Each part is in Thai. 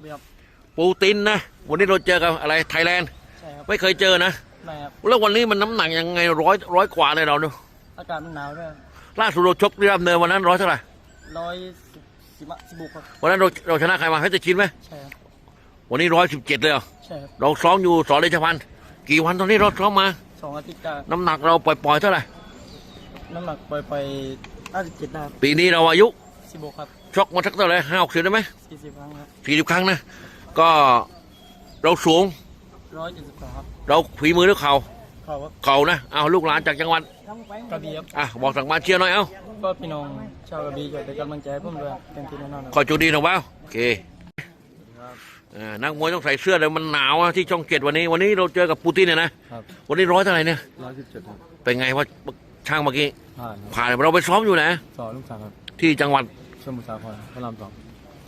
เบียบปูตินนะ วันนี้เราเจอกับอะไรไทยแลนด์ใช่ครับไม่เคยเจอนะไม่ครับแล้ววันนี้มันน้ำหนักยังไงร้อยร้อยกว่าเลยเราเนอะอากาศมันหนาวด้วยล่าสุดเราชกที่รับเนินวันนั้นร้อยเท่าไหร่ร้อยสิบสิบะสิบบุกครับวันนั้นเราเราชนะใครมาเพชรชินไหมใช่ครับวันนี้ร้อยสิบเจ็ดเลยเหรอใช่ครับเราซ้อมอยู่สอนเดชพันธ์กี่วันตอนนี้เราซ้อมมา สองอาทิตย์ได้น้ำหนักเราปล่อยๆเท่าไหร่น้ำหนักปล่อยไปห้าสิบเจ็ดได้ครับปีนี้เราอายุสิบบุกครับ ชกมาสักเท่าไหร่ห้าหกสิบได้ไหมสี่สิบครั้งครับสี่สิบครั้งนะ ก็เราสูงร้อยเจ็ดสิบสองครับเราฝีมือหรือเข่าเขาครับเข่านะเอาลูกหลานจากจังหวัดกระบี่ครับอะบอกสั่งมานเชียร์หน่อยเอ้าก็พี่น้องชาวกระบี่ช่วยเป็นกำลังใจให้ผมด้วยเต็มที่แน่นอนครับขอจูดีหน่อยเปล่าโอเคอ่านักมวยต้องใส่เสื้อเลยมันหนาวอะที่ช่องเจ็ดวันนี้ วันนี้เราเจอกับปูตินเนี่ยนะครับวันนี้ร้อยเท่าไหร่เนี่ยร้อยสิบเจ็ดครับเป็นไงว่าช่างเมื่อกี้ผ่านครับผ่านเราไปซ้อมอยู่นะสอนลูกสาวครับที่จังหวัด สมุทรสาครพระรามสอง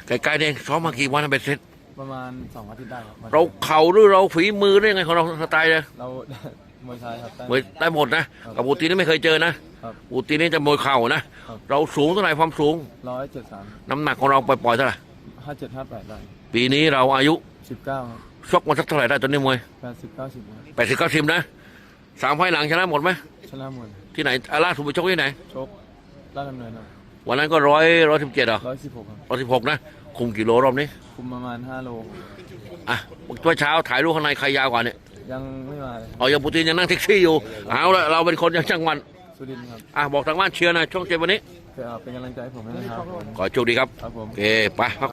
ใกล้ๆเองซ้อมมากี่วันเป็นเสร็จประมาณสองอาทิตย์ได้ครับเราเข่าหรือเราฝีมือหรือยังไงของเราสไตล์เลยเรามวยไทยครับมวยได้หมดนะกับปูตินนี่ไม่เคยเจอนะครับปูตินนี่จะมวยเข่านะครับเราสูงเท่าไหร่ความสูงร้อยเจ็ดสามน้ำหนักของเราปล่อยๆเท่าไหร่ห้าเจ็ดห้าแปดได้ปีนี้เราอายุสิบเก้าครับชกมาสักเท่าไหร่ได้ตอนนี้มวยแปดสิบเก้าสิบครับแปดสิบเก้าสิบนะสามไฟล์หลังชนะหมดไหมชนะหมดที่ไหนอาล่าสุดไปชกที่ไหนชกลาดดำเนินครับ วันนั้นก็ร้อยร้อยสิบเจ็ดเหรอร้อยสิบหกครับร้อยสิบหกนะ คุมกี่โลรอบนี้ คุมประมาณห้าโล อะเมื่อเช้าถ่ายรูปข้างในใครยาวกว่าเนี่ย ยังไม่มาเลยเอาอย่างปูตินยังนั่งแท็กซี่อยู่ เอาละเราเป็นคนจากจังหวัดสุรินทร์ครับ อะบอกทางบ้านเชียร์หนะช่องเจ็ดวันนี้ เป็นกำลังใจให้ผมด้วยนะครับขอโชคดีครับ ครับผม โอเค ไปพัก